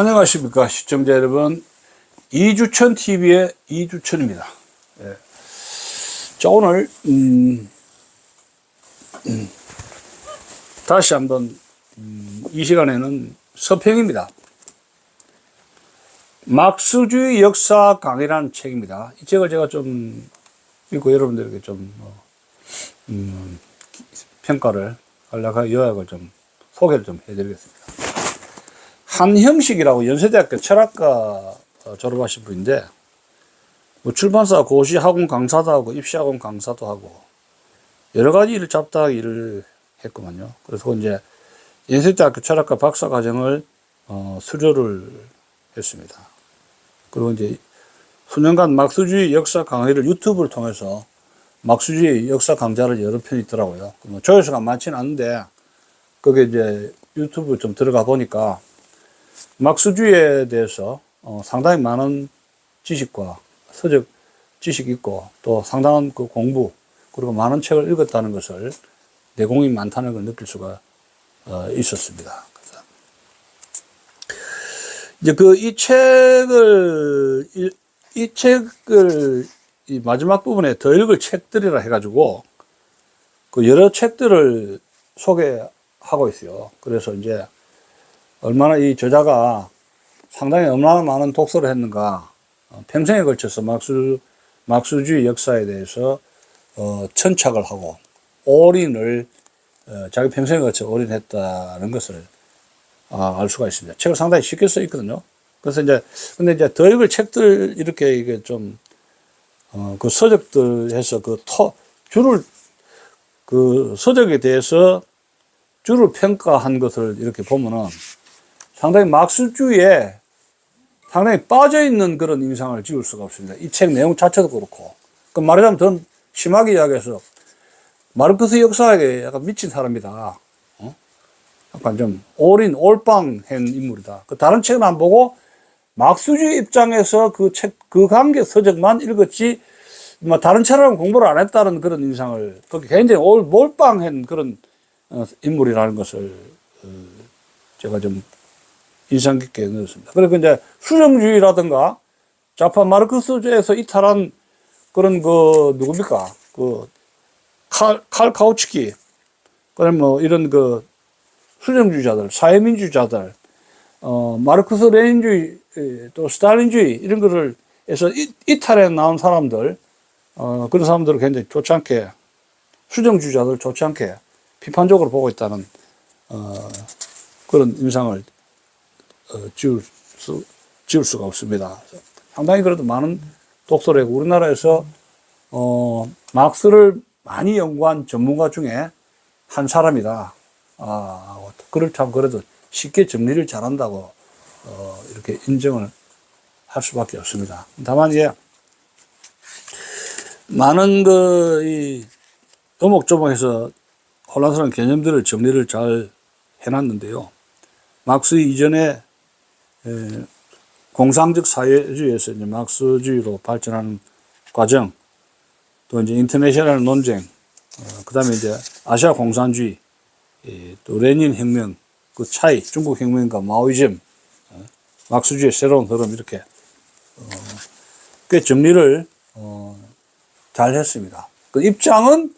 안녕하십니까 시청자 여러분 이주천 TV의 이주천입니다. 예. 자 오늘 음, 음, 다시 한번 음, 이 시간에는 서평입니다. 막스주의 역사 강의라는 책입니다. 이 책을 제가 좀 읽고 여러분들에게 좀 어, 음, 평가를 간략하게 요약을 좀 소개를 좀 해드리겠습니다. 한형식이라고 연세대학교 철학과 어, 졸업하신 분인데 뭐 출판사 고시 학원 강사도 하고 입시 학원 강사도 하고 여러 가지 일을 잡다하게 일을 했구만요. 그래서 이제 연세대학교 철학과 박사 과정을 어, 수료를 했습니다. 그리고 이제 수년간 막수주의 역사 강의를 유튜브를 통해서 막수주의 역사 강좌를 여러 편 있더라고요. 뭐 조회수가 많지는 않은데 거기에 이제 유튜브 좀 들어가 보니까 막수주의에 대해서 어, 상당히 많은 지식과 서적 지식이 있고 또 상당한 그 공부 그리고 많은 책을 읽었다는 것을 내공이 많다는 걸 느낄 수가 어, 있었습니다. 이제 그 이 책을 이, 이 책을 이 마지막 부분에 더 읽을 책들이라 해가지고 그 여러 책들을 소개하고 있어요. 그래서 이제 얼마나 이 저자가 상당히 얼마나 많은 독서를 했는가 어, 평생에 걸쳐서 막수 막수주의 역사에 대해서 어, 천착을 하고 올인을 어, 자기 평생에 걸쳐 올인했다는 것을 아, 알 수가 있습니다. 책을 상당히 쉽게 써 있거든요. 그래서 이제 근데 이제 더 읽을 책들 이렇게 이게 좀 어, 그 서적들 해서 그 토, 줄을 그 서적에 대해서 줄을 평가한 것을 이렇게 보면은 상당히 막술주의에 상당히 빠져 있는 그런 인상을 지울 수가 없습니다. 이 책 내용 자체도 그렇고. 그 말하자면 더 심하게 이야기해서 마르크스 역사에 약간 미친 사람이다. 어? 약간 좀 올인, 올빵한 인물이다. 그 다른 책은 안 보고 막수주의 입장에서 그 책, 그 관계 서적만 읽었지, 뭐 다른 책은 공부를 안 했다는 그런 인상을, 그게 굉장히 올, 몰빵한 그런 어, 인물이라는 것을 어, 제가 좀 인상 깊게 넣었습니다. 그리고 이제 수정주의라든가 좌파 마르크스주의에서 이탈한 그런 그 누굽니까? 그 칼, 칼 카우츠키, 그다음 뭐 이런 그 수정주의자들, 사회민주자들, 어, 마르크스 레닌주의, 또 스탈린주의 이런 거를 해서 이, 이탈해 나온 사람들, 어, 그런 사람들을 굉장히 좋지 않게, 수정주의자들 좋지 않게 비판적으로 보고 있다는, 어, 그런 인상을 어, 지울 수, 지울 수가 없습니다. 상당히 그래도 많은 하고 우리나라에서 어, 막스를 많이 연구한 전문가 중에 한 사람이다. 아, 그를 참 그래도 쉽게 정리를 잘한다고 어, 이렇게 인정을 할 수밖에 없습니다. 다만 이제 많은 그, 이, 도목조목해서 혼란스러운 개념들을 정리를 잘 해놨는데요. 막스 이전에 에, 공상적 사회주의에서 이제 막스주의로 발전하는 과정, 또 이제 인터내셔널 논쟁, 어, 그 다음에 이제 아시아 공산주의, 예, 또 레닌 혁명, 그 차이, 중국 혁명과 마오이즘, 어, 막스주의 새로운 흐름 이렇게 어, 꽤 정리를 어, 잘 했습니다. 그 입장은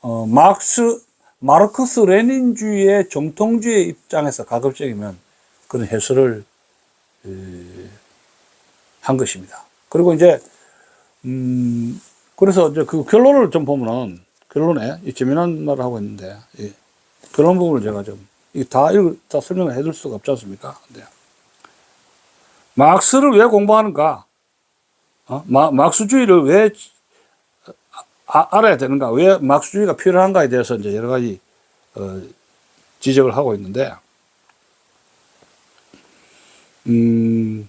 어, 막스, 마르크스 레닌주의의 정통주의 입장에서 가급적이면 그런 해설을 한 것입니다. 그리고 이제 음 그래서 이제 그 결론을 좀 보면은 결론에 이 재미난 말을 하고 있는데 이 결론 부분을 제가 좀다 설명을 해줄 수가 없지 않습니까? 근데 막스를 왜 공부하는가? 어? 마, 막스주의를 왜 아, 알아야 되는가? 왜 막스주의가 필요한가에 대해서 이제 여러 가지 어, 지적을 하고 있는데 음,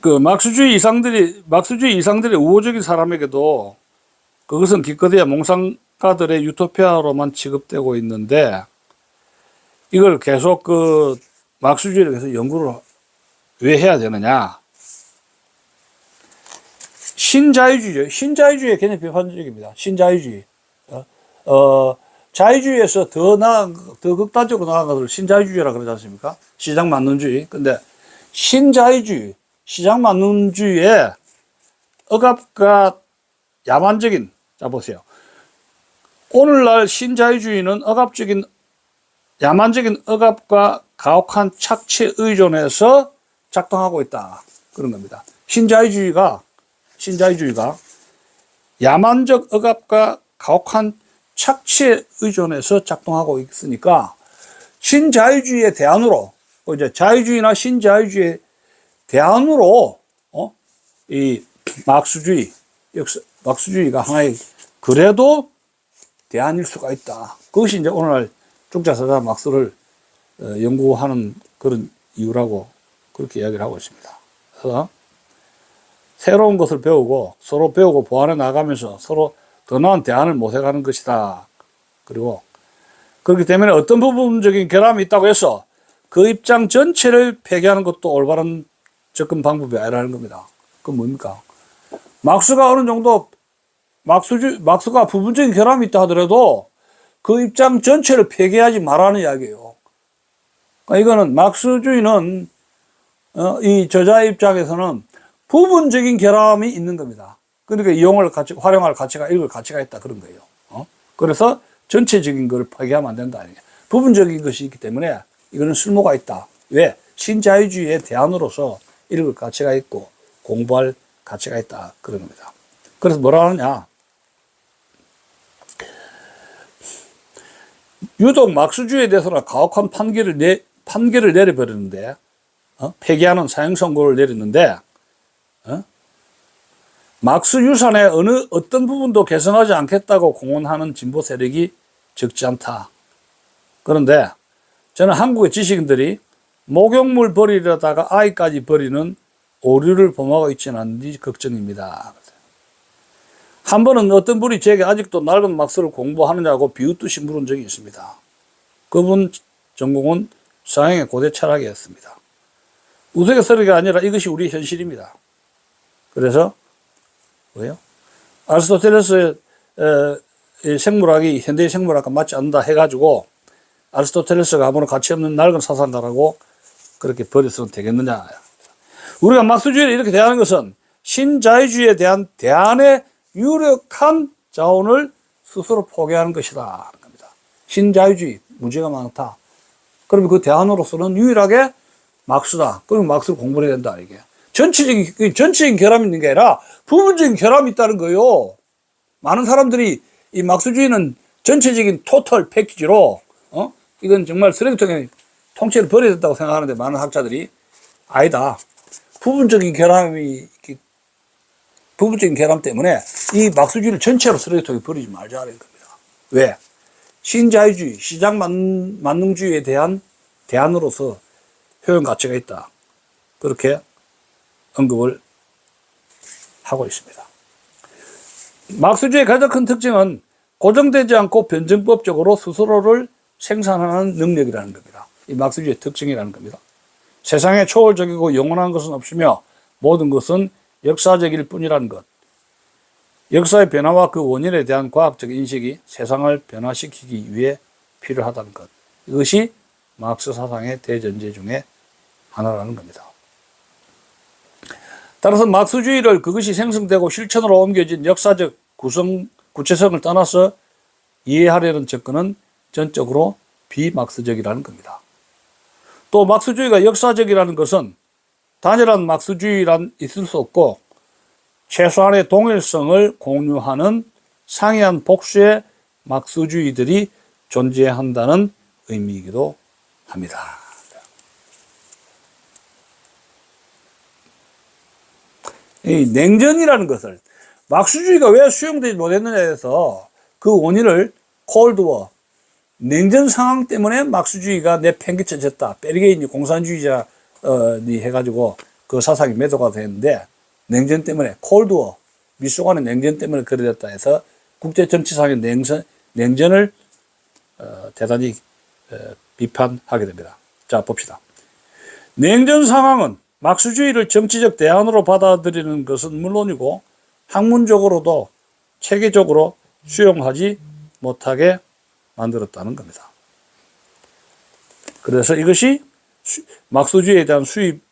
그 막수주의 이상들이 막수주의 이상들의 우호적인 사람에게도 그것은 기껏해야 몽상가들의 유토피아로만 취급되고 있는데 이걸 계속 그 막수주의를 계속 연구를 왜 해야 되느냐? 신자유주의, 신자유주의 개념 비판적입니다. 신자유주의. 어, 어 자유주의에서 더 나, 더 극단적으로 나아간 것을 신자유주의라 그러지 않습니까? 시장 만능주의. 근데 신자유주의, 시장 만능주의의 억압과 야만적인, 자 보세요. 오늘날 신자유주의는 억압적인, 야만적인 억압과 가혹한 착취 의존에서 작동하고 있다. 그런 겁니다. 신자유주의가, 신자유주의가 야만적 억압과 가혹한 착취에 의존해서 작동하고 있으니까 신자유주의의 대안으로 어, 이제 자유주의나 신자유주의의 대안으로 어? 이 막수주의 역사 막수주의가 하나의 그래도 대안일 수가 있다. 그것이 이제 오늘날 중자사자 막수를 어, 연구하는 그런 이유라고 그렇게 이야기를 하고 있습니다. 그래서 새로운 것을 배우고 서로 배우고 보완해 나가면서 서로 더 나은 대안을 모색하는 것이다. 그리고 그렇기 때문에 어떤 부분적인 결함이 있다고 해서 그 입장 전체를 폐기하는 것도 올바른 접근 방법이 아니라는 겁니다. 그건 뭡니까? 막수가 어느 정도 막수주 막수가 부분적인 결함이 있다 하더라도 그 입장 전체를 폐기하지 말라는 이야기예요. 그러니까 이거는 막수주의는 어, 이 저자의 입장에서는 부분적인 결함이 있는 겁니다. 그러니까 이용을 가치, 활용할 가치가, 읽을 가치가 있다. 그런 거예요. 어? 그래서 전체적인 걸 파괴하면 안 된다. 아니에요. 부분적인 것이 있기 때문에 이거는 쓸모가 있다. 왜? 신자유주의의 대안으로서 읽을 가치가 있고 공부할 가치가 있다. 그런 겁니다. 그래서 뭐라 하느냐. 유독 막수주의에 대해서는 가혹한 판결을 내, 판결을 내려버리는데, 어? 폐기하는 사형 선고를 내렸는데, 어? 막스 유산의 어느 어떤 부분도 개선하지 않겠다고 공언하는 진보 세력이 적지 않다. 그런데 저는 한국의 지식인들이 목욕물 버리려다가 아이까지 버리는 오류를 범하고 있지는 않은지 걱정입니다. 한 번은 어떤 분이 제게 아직도 낡은 막스를 공부하느냐고 비웃듯이 물은 적이 있습니다. 그분 전공은 서양의 고대 철학이었습니다. 우스갯소리가 아니라 이것이 우리 현실입니다. 그래서 뭐예요? 아리스토텔레스의 에, 생물학이 현대의 생물학과 맞지 않는다 해가지고 아리스토텔레스가 아무런 가치 없는 낡은 사상가라고 그렇게 버려서는 되겠느냐. 우리가 막스주의를 이렇게 대하는 것은 신자유주의에 대한 대안의 유력한 자원을 스스로 포기하는 것이다. 겁니다. 신자유주의, 문제가 많다. 그러면 그 대안으로서는 유일하게 막수다. 그럼 막수를 공부해야 된다. 이게. 전체적인, 그 전체적인 결함이 있는 게 아니라 부분적인 결함이 있다는 거예요. 많은 사람들이 이 막수주의는 전체적인 토털 패키지로, 어? 이건 정말 쓰레기통에 통째로 버려야 된다고 생각하는데 많은 학자들이 아니다. 부분적인 결함이, 부분적인 결함 때문에 이 막수주의를 전체로 쓰레기통에 버리지 말자는 겁니다. 왜? 신자유주의, 시장 만, 만능주의에 대한 대안으로서 효용 가치가 있다. 그렇게 언급을 하고 있습니다. 막스주의 가장 큰 특징은 고정되지 않고 변증법적으로 스스로를 생산하는 능력이라는 겁니다. 이 막스주의 특징이라는 겁니다. 세상에 초월적이고 영원한 것은 없으며 모든 것은 역사적일 뿐이라는 것. 역사의 변화와 그 원인에 대한 과학적 인식이 세상을 변화시키기 위해 필요하다는 것. 이것이 막스 사상의 대전제 중에 하나라는 겁니다. 따라서 막스주의를 그것이 생성되고 실천으로 옮겨진 역사적 구성, 구체성을 떠나서 이해하려는 접근은 전적으로 비막스적이라는 겁니다. 또 막스주의가 역사적이라는 것은 단일한 막스주의란 있을 수 없고 최소한의 동일성을 공유하는 상이한 복수의 막스주의들이 존재한다는 의미이기도 합니다. 이 냉전이라는 것을 막수주의가 왜 수용되지 못했느냐에 대해서 그 원인을 콜드워 냉전 상황 때문에 막수주의가 내팽개쳐졌다. 베르게인이 공산주의자니 해가지고 그 사상이 매도가 됐는데 냉전 때문에 콜드워 미소 간의 냉전 때문에 그래 됐다 해서 국제 정치상의 냉전, 냉전을 어, 대단히 어, 비판하게 됩니다. 자 봅시다. 냉전 상황은 막수주의를 정치적 대안으로 받아들이는 것은 물론이고 학문적으로도 체계적으로 수용하지 못하게 만들었다는 겁니다. 그래서 이것이 수- 막수주의에 대한 수입,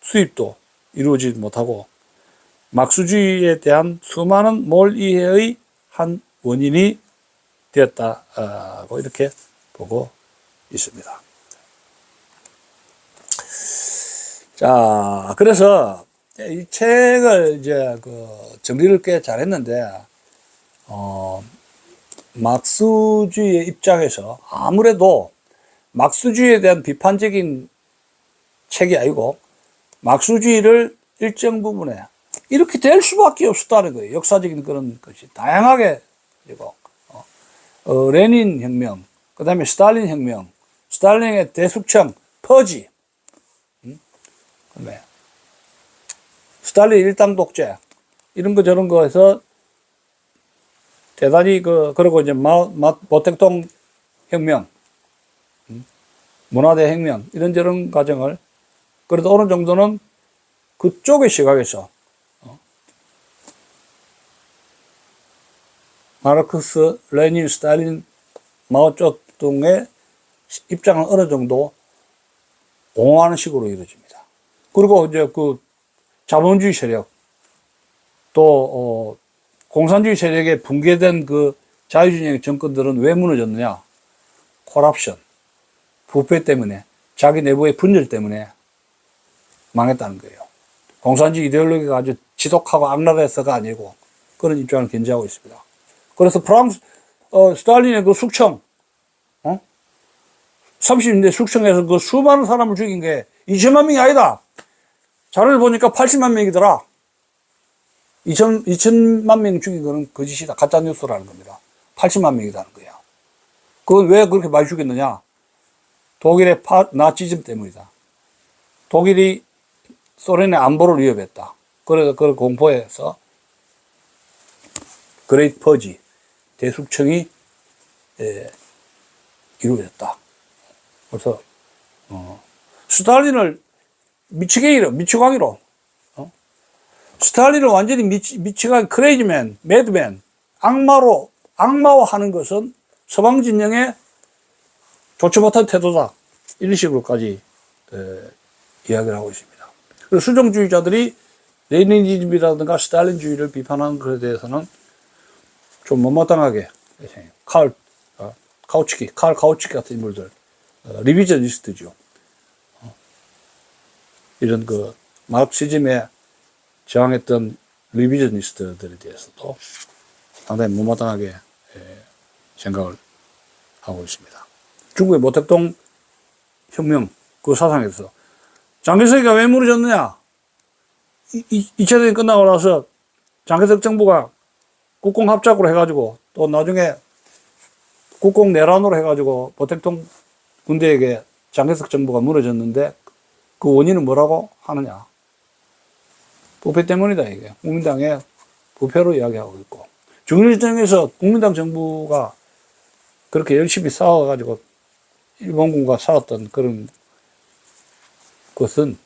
수입도 이루어지지 못하고 막수주의에 대한 수많은 몰이해의 한 원인이 되었다고 이렇게 보고 있습니다. 자, 그래서 이 책을 이제 그 정리를 꽤 잘했는데, 어, 막수주의의 입장에서 아무래도 막수주의에 대한 비판적인 책이 아니고 막수주의를 일정 부분에 이렇게 될 수밖에 없었다는 거예요. 역사적인 그런 것이 다양하게 그리고 어, 어, 레닌 혁명, 그 다음에 스탈린 혁명, 스탈린의 대숙청, 퍼지, 음? 그다음에 스탈린 일당 독재 이런 거 저런 거에서 대단히 그 그리고 이제 마, 마 모택동 혁명, 음? 문화대 혁명 이런저런 과정을 그래도 어느 정도는 그쪽의 시각에서 어? 마르크스, 레닌, 스탈린, 마오쩌둥의 입장을 어느 정도 옹호하는 식으로 이루어집니다. 그리고 이제 그 자본주의 세력 또 어, 공산주의 세력에 붕괴된 그 자유주의 정권들은 왜 무너졌느냐? 코랍션, 부패 때문에 자기 내부의 분열 때문에 망했다는 거예요. 공산주의 이데올로기가 아주 지독하고 악랄해서가 아니고 그런 입장을 견지하고 있습니다. 그래서 프랑스 어, 스탈린의 그 숙청, 어? 30년대 숙청에서 그 수많은 사람을 죽인 게 2천만 명이 아니다. 자료를 보니까 80만 명이더라. 2천, 2천만 명 죽인 거는 거짓이다. 가짜 뉴스라는 겁니다. 80만 명이라는 거야. 그건 왜 그렇게 많이 죽였느냐? 독일의 파, 나치즘 때문이다. 독일이 소련의 안보를 위협했다. 그래서 그걸 공포해서 그레이트 퍼지 대숙청이 예, 이루어졌다. 그래서 어, 스탈린을 미치게이로 미치광이로 어? 스탈린을 완전히 미치, 미치광 크레이지맨, 매드맨, 악마로 악마화 하는 것은 서방 진영의 좋지 못한 태도다. 이런 식으로까지 에, 이야기를 하고 있습니다. 그래서 수정주의자들이 레니니즘이라든가 스탈린주의를 비판하는 것에 대해서는 좀 못마땅하게 칼 어, 카우치키, 칼 카우치키 같은 인물들 어, 리비저니스트죠. 어, 이런 그 마르크시즘에 저항했던 리비저니스트들에 대해서도 상당히 못마땅하게 예, 생각을 하고 있습니다. 중국의 모택동 혁명 그 사상에서 장개석이가 왜 무너졌느냐? 이, 이, 2차 대전 끝나고 나서 장개석 정부가 국공 합작으로 해가지고 또 나중에 국공 내란으로 해가지고 모택동 군대에게 장개석 정부가 무너졌는데 그 원인은 뭐라고 하느냐? 부패 때문이다 이게 국민당의 부패로 이야기하고 있고 중일전에서 국민당 정부가 그렇게 열심히 싸워가지고 일본군과 싸웠던 그런 것은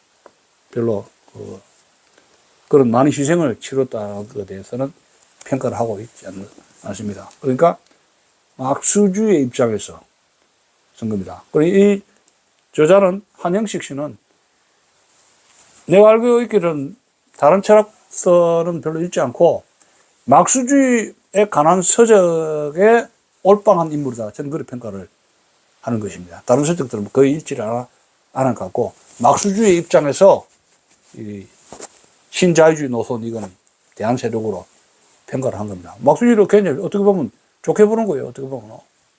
별로 그, 그런 많은 희생을 치렀다는 대해서는 평가를 하고 있지 않, 않습니다. 그러니까 막수주의 입장에서 쓴 겁니다. 그리고 이 저자는 한영식 씨는 내가 알고 있기로는 다른 철학서는 별로 읽지 않고 막수주의에 관한 서적에 올방한 인물이다. 저는 그렇게 평가를 하는 것입니다. 다른 서적들은 거의 읽지를 않아, 않은 것 같고 막수주의 입장에서 이 신자유주의 노선 이건 대한 세력으로 평가를 한 겁니다. 막수주의를 굉장히 어떻게 보면 좋게 보는 거예요. 어떻게 보면.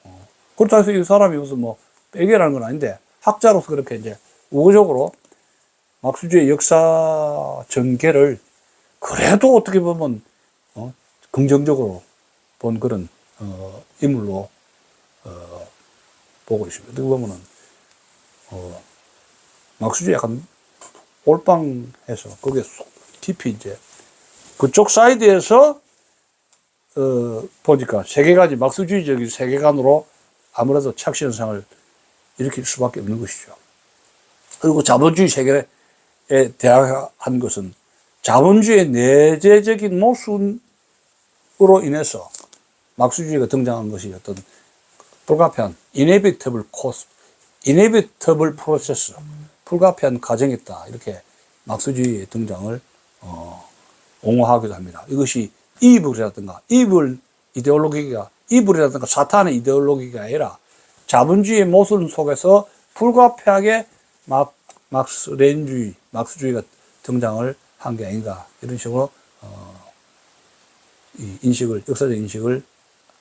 어. 그렇다고 해서 이 사람이 무슨 뭐 빼개라는 건 아닌데 학자로서 그렇게 이제 우호적으로 막수주의 역사 전개를 그래도 어떻게 보면 어, 긍정적으로 본 그런 어, 인물로 어, 보고 있습니다. 어떻게 보면은 어, 막수주의 약간 올방해서 거기에 쏙 깊이 이제 그쪽 사이드에서 어, 보니까 세계관이 막수주의적인 세계관으로 아무래도 착시 현상을 일으킬 수밖에 없는 것이죠. 그리고 자본주의 세계에 대항한 것은 자본주의의 내재적인 모순으로 인해서 막수주의가 등장한 것이 어떤 불가피한 inevitable cause, inevitable process, 불가피한 과정이다. 이렇게 막스주의의 등장을 어, 옹호하기도 합니다. 이것이 이불이라든가 이불 이데올로기가 이불이라든가 사탄의 이데올로기가 아니라 자본주의의 모순 속에서 불가피하게 막 막스렌주의, 막스주의가 등장을 한 게 아닌가 이런 식으로 어, 이 인식을 역사적 인식을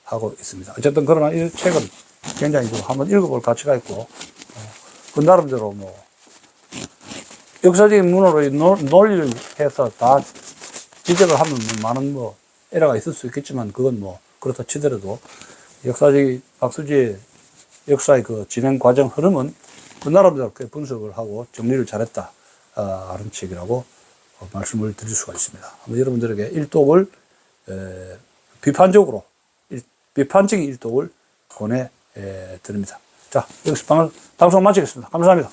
하고 있습니다. 어쨌든 그러나 이 책은 굉장히 좀 한번 읽어볼 가치가 있고 어, 그 나름대로 뭐 역사적인 이 논- 논리를 해서 다 지적을 하면 뭐 많은 뭐 에러가 있을 수 있겠지만 그건 뭐 그렇다 치더라도 역사적 박수지의 역사의 그 진행 과정 흐름은 그 나름대로 꽤 분석을 하고 정리를 잘했다 아, 하는 책이라고 어, 말씀을 드릴 수가 있습니다. 한번 여러분들에게 일독을 에, 비판적으로 일- 비판적인 일독을 권해 에, 드립니다. 자 여기서 방, 방송 마치겠습니다. 감사합니다.